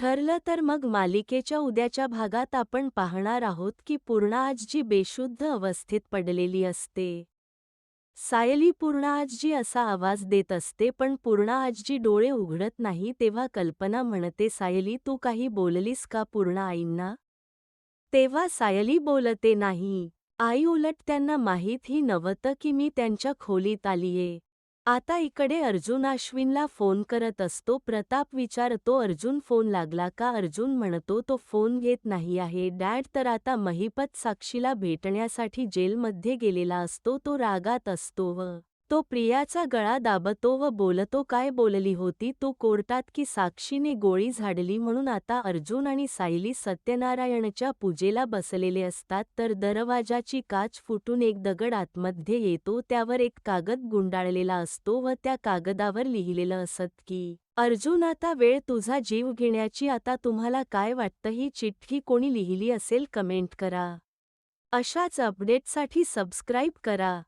ठरलं तर मग मालिकेच्या उद्याच्या भागात आपण पाहणार आहोत की पूर्णा आजजी बेशुद्ध अवस्थेत पडलेली असते. सायली पूर्णा आजजी असा आवाज देत असते पण पूर्णा आजजी डोळे उघडत नाही तेव्हा कल्पना म्हणते सायली तू काही बोललीस का पूर्णा आईंना? तेव्हा सायली बोलते नाही. आई उलट त्यांना माहीतही नव्हतं की मी त्यांच्या खोलीत आलीये. आता इकडे अर्जुन अश्विनला फोन करत असतो. प्रताप विचारतो अर्जुन फोन लागला का? अर्जुन म्हणतो तो फोन घेत नाही आहे. डॅड तर आता महिपत साक्षीला भेटण्यासाठी जेलमध्ये गेलेला असतो. तो रागात असतो व तो प्रियाचा गळा दाबतो व बोलतो काय बोलली होती तू कोर्टात की साक्षीने गोळी झाडली म्हणून आता अर्जुन आणि सायली सत्यनारायणच्या पूजेला बसलेले असतात तर दरवाजाची काच फुटून एक दगड आतमध्ये येतो त्यावर एक कागद गुंडाळलेला असतो व त्या कागदावर लिहिलेलं असत की अर्जुन आता वेळ तुझा जीव घेण्याची आता तुम्हाला काय वाटतं? ही चिठ्ठी कोणी लिहिली असेल? कमेंट करा. अशाच अपडेटसाठी सबस्क्राईब करा.